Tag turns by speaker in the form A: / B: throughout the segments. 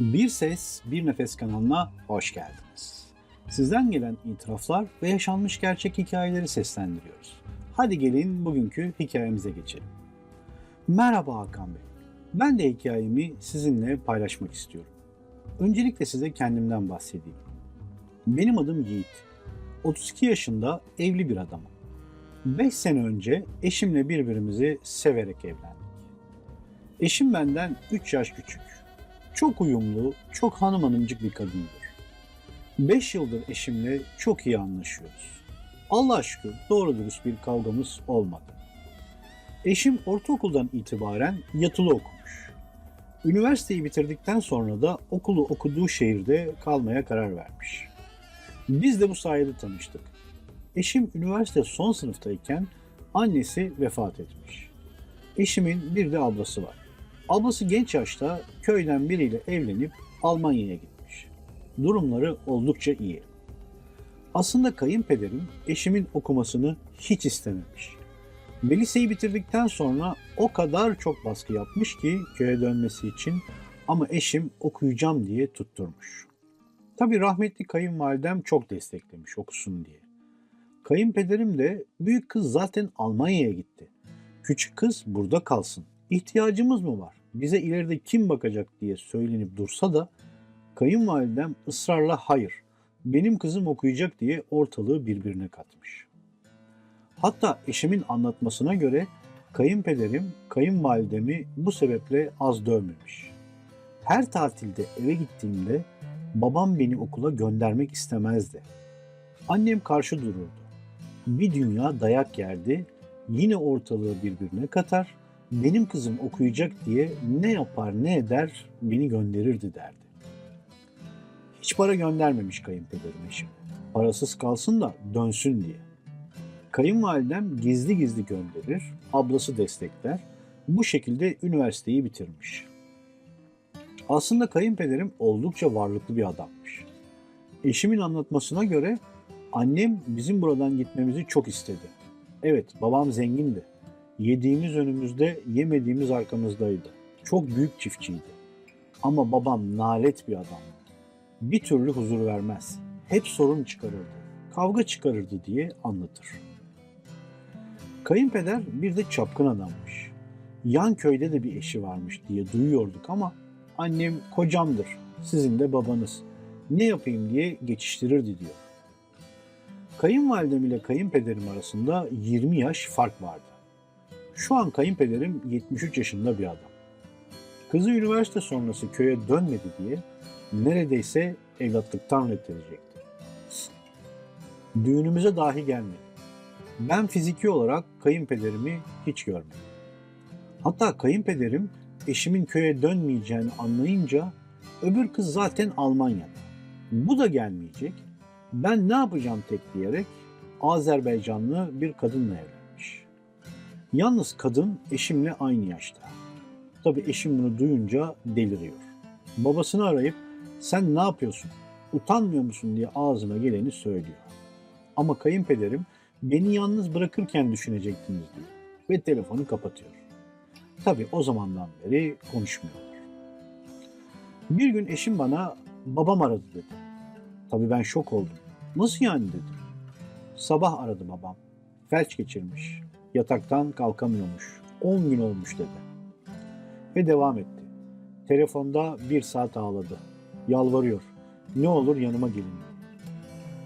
A: Bir Ses Bir Nefes kanalına hoş geldiniz. Sizden gelen itiraflar ve yaşanmış gerçek hikayeleri seslendiriyoruz. Hadi gelin bugünkü hikayemize geçelim. Merhaba Hakan Bey. Ben de hikayemi sizinle paylaşmak istiyorum. Öncelikle size kendimden bahsedeyim. Benim adım Yiğit. 32 yaşında evli bir adamım. 5 sene önce eşimle birbirimizi severek evlendik. Eşim benden 3 yaş küçük. Çok uyumlu, çok hanım hanımcık bir kadındır. 5 yıldır eşimle çok iyi anlaşıyoruz. Allah şükür doğru dürüst bir kavgamız olmadı. Eşim ortaokuldan itibaren yatılı okumuş. Üniversiteyi bitirdikten sonra da okulu okuduğu şehirde kalmaya karar vermiş. Biz de bu sayede tanıştık. Eşim üniversite son sınıftayken annesi vefat etmiş. Eşimin bir de ablası var. Ablası genç yaşta köyden biriyle evlenip Almanya'ya gitmiş. Durumları oldukça iyi. Aslında kayınpederim eşimin okumasını hiç istememiş. Ve bitirdikten sonra o kadar çok baskı yapmış ki köye dönmesi için ama eşim okuyacağım diye tutturmuş. Tabii rahmetli kayınvalidem çok desteklemiş okusun diye. Kayınpederim de büyük kız zaten Almanya'ya gitti. Küçük kız burada kalsın. İhtiyacımız mı var? Bize ileride kim bakacak diye söylenip dursa da kayınvalidem ısrarla hayır. Benim kızım okuyacak diye ortalığı birbirine katmış. Hatta eşimin anlatmasına göre kayınpederim kayınvalidemi bu sebeple az dövmemiş. Her tatilde eve gittiğimde babam beni okula göndermek istemezdi. Annem karşı dururdu. Bir dünya dayak yerdi, yine ortalığı birbirine katar, benim kızım okuyacak diye ne yapar ne eder beni gönderirdi derdi. Hiç para göndermemiş kayınpederim eşim. Parasız kalsın da dönsün diye. Kayınvalidem gizli gizli gönderir, ablası destekler. Bu şekilde üniversiteyi bitirmiş. Aslında kayınpederim oldukça varlıklı bir adammış. Eşimin anlatmasına göre annem bizim buradan gitmemizi çok istedi. Evet, babam zengindi. Yediğimiz önümüzde, yemediğimiz arkamızdaydı. Çok büyük çiftçiydi. Ama babam nalet bir adamdı. Bir türlü huzur vermez. Hep sorun çıkarırdı. Kavga çıkarırdı diye anlatır. Kayınpeder bir de çapkın adammış. Yan köyde de bir eşi varmış diye duyuyorduk ama annem kocamdır, sizin de babanız. Ne yapayım diye geçiştirirdi diyor. Kayınvalidem ile kayınpederim arasında 20 yaş fark vardı. Şu an kayınpederim 73 yaşında bir adam. Kızı üniversite sonrası köye dönmedi diye neredeyse evlatlıktan reddedecekti. Düğünümüze dahi gelmedi. Ben fiziki olarak kayınpederimi hiç görmedim. Hatta kayınpederim eşimin köye dönmeyeceğini anlayınca öbür kız zaten Almanya'da. Bu da gelmeyecek. Ben ne yapacağım tek diyerek Azerbaycanlı bir kadınla evlenmiş. Yalnız kadın eşimle aynı yaşta. Tabi eşim bunu duyunca deliriyor. Babasını arayıp sen ne yapıyorsun, utanmıyor musun diye ağzına geleni söylüyor. Ama kayınpederim beni yalnız bırakırken düşünecektiniz diyor ve telefonu kapatıyor. Tabi o zamandan beri konuşmuyorlar. Bir gün eşim bana babam aradı dedi. Tabii ben şok oldum. Nasıl yani dedim. Sabah aradı babam. Felç geçirmiş. Yataktan kalkamıyormuş. 10 gün olmuş dedi. Ve devam etti. Telefonda bir saat ağladı. Yalvarıyor. Ne olur yanıma gelin.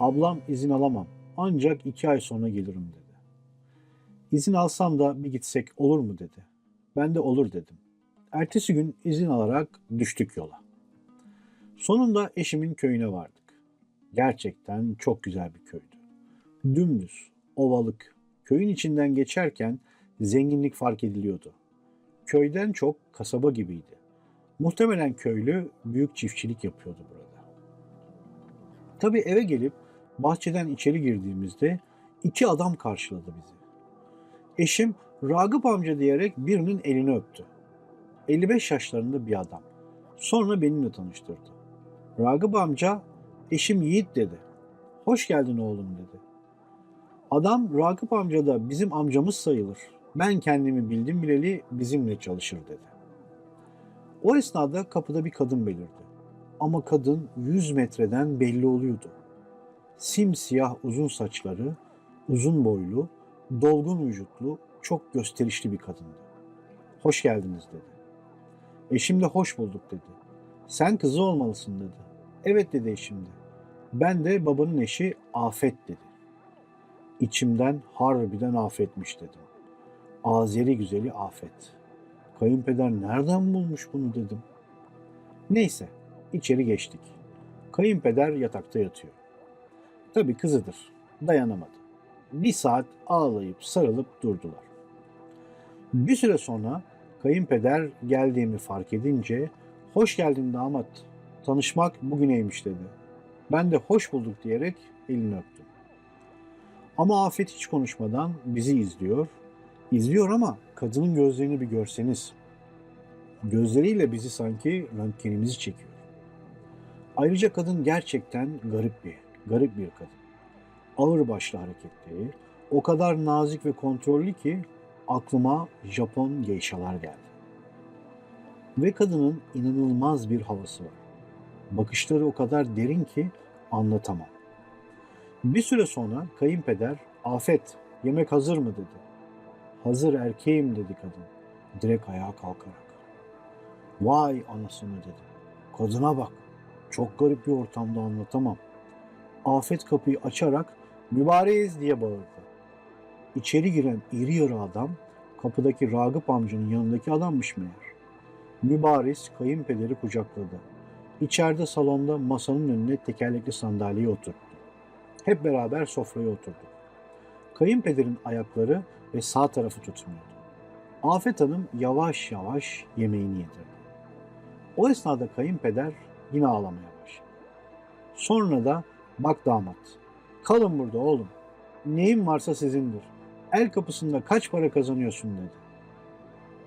A: Ablam izin alamam. Ancak iki ay sonra gelirim dedi. İzin alsam da bir gitsek olur mu dedi. Ben de olur dedim. Ertesi gün izin alarak düştük yola. Sonunda eşimin köyüne vardık. Gerçekten çok güzel bir köydü. Dümdüz, ovalık. Köyün içinden geçerken zenginlik fark ediliyordu. Köyden çok kasaba gibiydi. Muhtemelen köylü büyük çiftçilik yapıyordu burada. Tabii eve gelip bahçeden içeri girdiğimizde iki adam karşıladı bizi. Eşim Ragıp amca diyerek birinin elini öptü. 55 yaşlarında bir adam. Sonra benimle tanıştırdı. Ragıp amca eşim Yiğit dedi. Hoş geldin oğlum dedi. Adam Ragıp amca da bizim amcamız sayılır. Ben kendimi bildim bileli bizimle çalışır dedi. O esnada kapıda bir kadın belirdi. Ama kadın 100 metreden belli oluyordu. Simsiyah uzun saçları, uzun boylu, dolgun vücutlu, çok gösterişli bir kadındı. Hoş geldiniz dedi. Eşim de hoş bulduk dedi. Sen kızı olmalısın dedi. Evet dedi eşim de. Ben de babanın eşi Afet dedi. İçimden harbiden afetmiş dedim. Azeri güzeli Afet. Kayınpeder nereden bulmuş bunu dedim. Neyse içeri geçtik. Kayınpeder yatakta yatıyor. Tabii kızıdır. Dayanamadı. Bir saat ağlayıp sarılıp durdular. Bir süre sonra kayınpeder geldiğimi fark edince hoş geldin damat. Tanışmak bugüneymiş dedi. Ben de hoş bulduk diyerek elini öptüm. Ama Afet hiç konuşmadan bizi izliyor. İzliyor ama kadının gözlerini bir görseniz. Gözleriyle bizi sanki röntgenimizi çekiyor. Ayrıca kadın gerçekten garip bir, garip bir kadın. Ağır başlı hareketleri, o kadar nazik ve kontrollü ki aklıma Japon geyşalar geldi. Ve kadının inanılmaz bir havası var. Bakışları o kadar derin ki anlatamam. Bir süre sonra kayınpeder Afet yemek hazır mı dedi. Hazır erkeğim dedi kadın. Direkt ayağa kalkarak. Vay anasını dedi. Kadına bak. Çok garip bir ortamda anlatamam. Afet kapıyı açarak mübareğiz diye bağırdı. İçeri giren iri yarı adam kapıdaki Ragıp amcanın yanındaki adammış meğer. Mübariz kayınpederi kucakladı. İçeride salonda masanın önüne tekerlekli sandalyeye oturttu. Hep beraber sofraya oturduk. Kayınpederin ayakları ve sağ tarafı tutmuyordu. Afet Hanım yavaş yavaş yemeğini yedirdi. O esnada kayınpeder yine ağlamaya başladı. Sonra da bak damat, kalın burada oğlum. Neyin varsa sizindir. El kapısında kaç para kazanıyorsun dedi.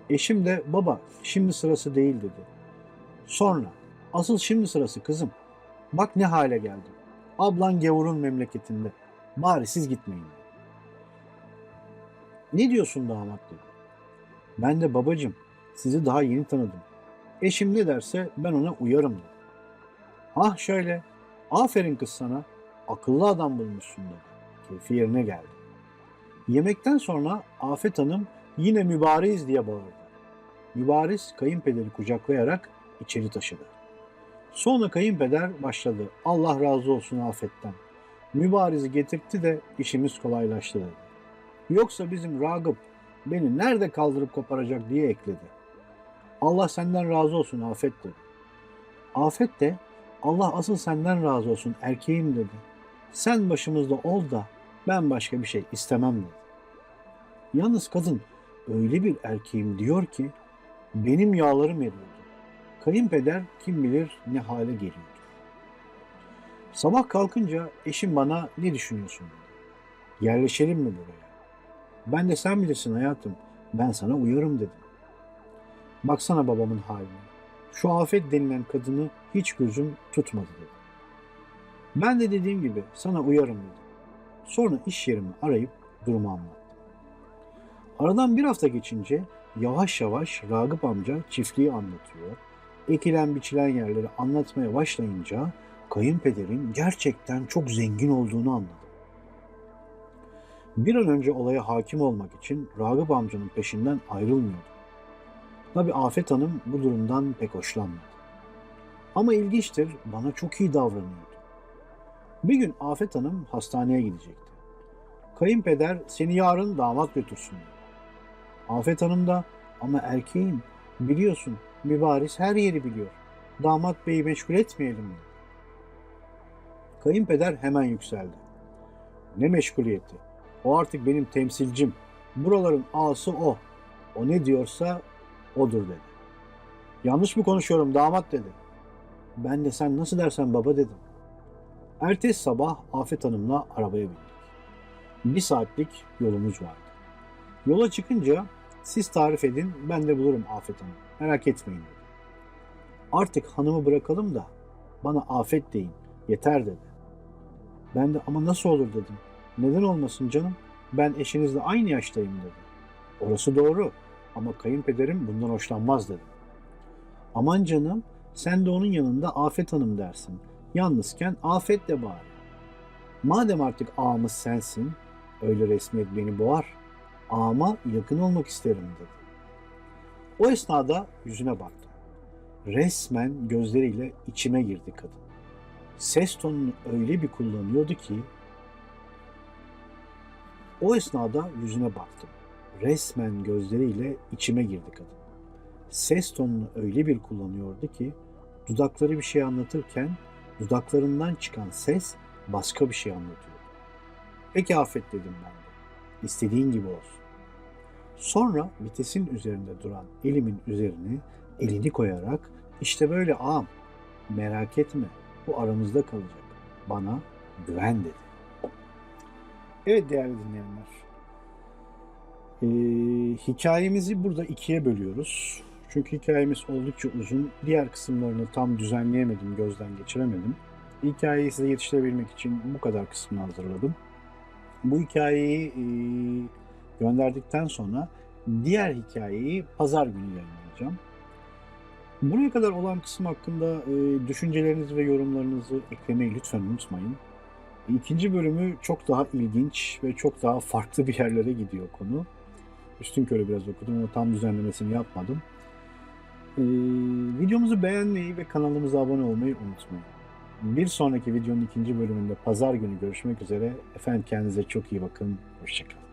A: Eşim de baba şimdi sırası değil dedi. Sonra asıl şimdi sırası kızım. Bak ne hale geldim. Ablan gavurun memleketinde. Bari siz gitmeyin. Ne diyorsun damat dedi. Ben de babacım sizi daha yeni tanıdım. Eşim ne derse ben ona uyarım dedi. Ah şöyle. Aferin kız sana. Akıllı adam bulmuşsun dedi. Keyfi yerine geldi. Yemekten sonra Afet Hanım yine mübariz diye bağırdı. Mübariz kayınpederi kucaklayarak içeri taşıdı. Sonra kayınpeder başladı. Allah razı olsun Afet'ten. Mübarizi getirtti de işimiz kolaylaştı dedi. Yoksa bizim Ragıp beni nerede kaldırıp koparacak diye ekledi. Allah senden razı olsun Afet dedi. Afet de Allah asıl senden razı olsun erkeğim dedi. Sen başımızda ol da ben başka bir şey istemem dedi. Yalnız kadın öyle bir erkeğim diyor ki benim yağlarım eriyordu. Kayınpeder kim bilir ne hale geliyordu. Sabah kalkınca eşim bana ne düşünüyorsun dedi. Yerleşelim mi buraya? Ben de sen bilirsin hayatım. Ben sana uyarım dedim. Baksana babamın haline. Şu afet denilen kadını hiç gözüm tutmadı dedi. Ben de dediğim gibi sana uyarım dedim. Sonra iş yerimi arayıp durumu anlattım. Aradan bir hafta geçince yavaş yavaş Ragıp amca çiftliği anlatıyor. Ekilen biçilen yerleri anlatmaya başlayınca kayınpederin gerçekten çok zengin olduğunu anladım. Bir an önce olaya hakim olmak için Ragıp amcanın peşinden ayrılmıyordu. Tabi Afet Hanım bu durumdan pek hoşlanmadı. Ama ilginçtir bana çok iyi davranıyordu. Bir gün Afet Hanım hastaneye gidecekti. Kayınpeder seni yarın damat götürsün. Afet Hanım da ama erkeğim biliyorsun mübariz her yeri biliyor. Damat beyi meşgul etmeyelim dedi. Kayınpeder hemen yükseldi. Ne meşguliyeti? O artık benim temsilcim. Buraların ağası o. O ne diyorsa odur dedi. Yanlış mı konuşuyorum damat dedi. Ben de sen nasıl dersen baba dedim. Ertesi sabah Afet Hanım'la arabaya bindik. Bir saatlik yolumuz vardı. Yola çıkınca siz tarif edin ben de bulurum Afet Hanım. Merak etmeyin dedi. Artık hanımı bırakalım da bana Afet deyin yeter dedi. Ben de ama nasıl olur dedim. Neden olmasın canım? Ben eşinizle aynı yaştayım dedi. Orası doğru ama kayınpederim bundan hoşlanmaz dedim. Aman canım sen de onun yanında Afet Hanım dersin. Yalnızken Afet de bari. Madem artık ağamız sensin, öyle resmiyet beni boğar. Ağama yakın olmak isterim dedi. O esnada yüzüne baktım. Resmen gözleriyle içime girdi kadın. Ses tonunu öyle bir kullanıyordu ki o esnada yüzüne baktım. Resmen gözleriyle içime girdi kadın. Ses tonunu öyle bir kullanıyordu ki dudakları bir şey anlatırken dudaklarından çıkan ses başka bir şey anlatıyordu. Peki Afet dedim ben de. İstediğin gibi olsun. Sonra vitesin üzerinde duran elimin üzerine elini koyarak işte böyle ağam merak etme bu aramızda kalacak. Bana güven dedi. Evet değerli dinleyenler. Ee, hikayemizi burada ikiye bölüyoruz. Çünkü hikayemiz oldukça uzun. Diğer kısımlarını tam düzenleyemedim, gözden geçiremedim. Hikayeyi size yetiştirebilmek için bu kadar kısmını hazırladım. Bu hikayeyi e, gönderdikten sonra diğer hikayeyi pazar günü yayınlayacağım. Buraya kadar olan kısım hakkında e, düşüncelerinizi ve yorumlarınızı eklemeyi lütfen unutmayın. İkinci bölümü çok daha ilginç ve çok daha farklı bir yerlere gidiyor konu. Üstün körü biraz okudum ama tam düzenlemesini yapmadım. Ee, videomuzu beğenmeyi ve kanalımıza abone olmayı unutmayın. Bir sonraki videonun ikinci bölümünde pazar günü görüşmek üzere. Efendim kendinize çok iyi bakın. Hoşçakalın.